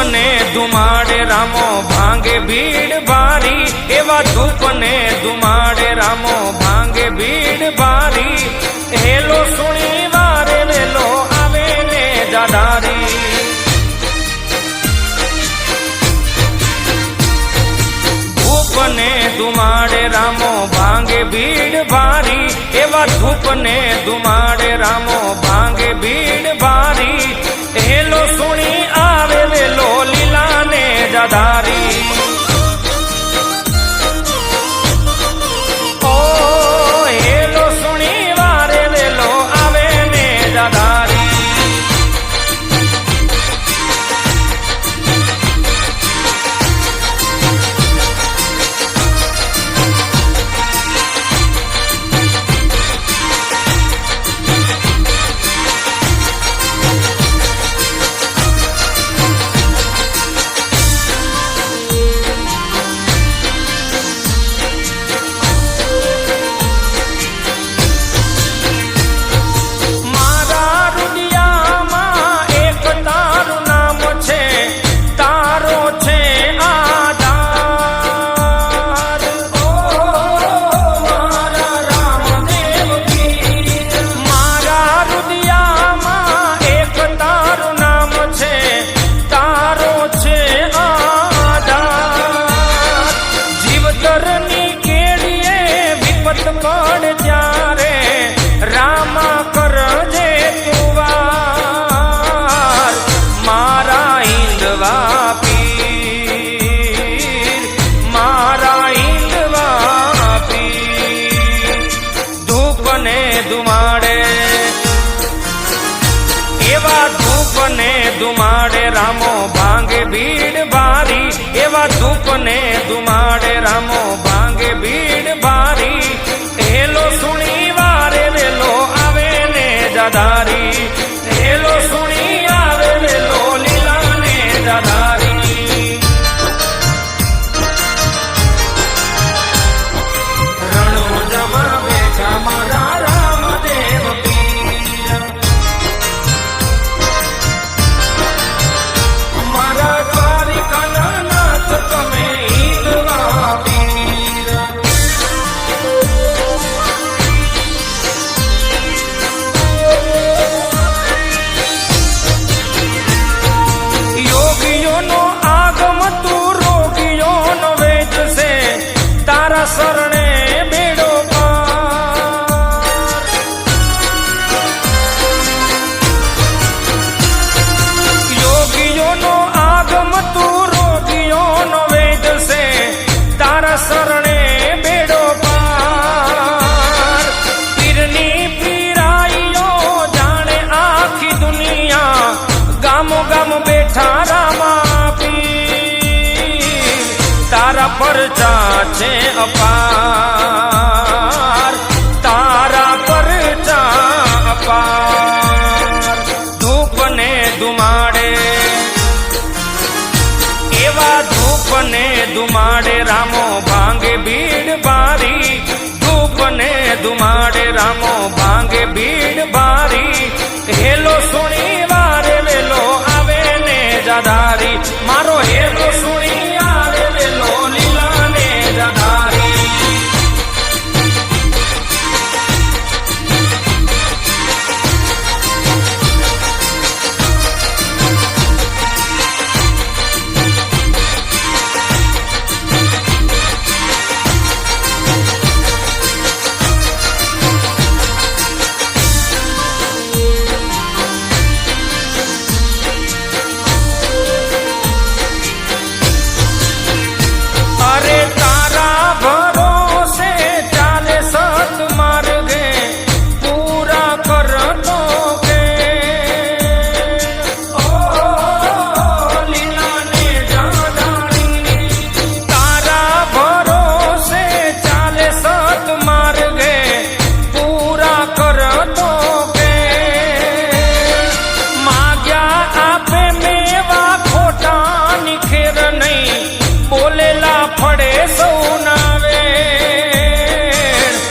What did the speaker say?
ધૂપને ધુમાડે રામો ભાંગે ભીડ બારી એવા ધૂપને ધુમાડે રામો ભાંગે ભીડ ભારી. હેલો સુણી વારે વેલો આવે ને જાદારી ધૂપને ધુમાડે રામો ભાંગે ભીડ બારી એવા ધૂપને દુમાડે રામો ભાંગે ભીડ બારી હેલો સુણી da ঠিকাদারি પરચા અપાર. તારા પરચા અપાર. ધૂપને ધુમાડે. એવા ધૂપને દુમાડે રામો ભાંગે ભીડ બારી. ધૂપને દુમાડે રામો ભાંગે ભીડ બારી. હેલો સોણી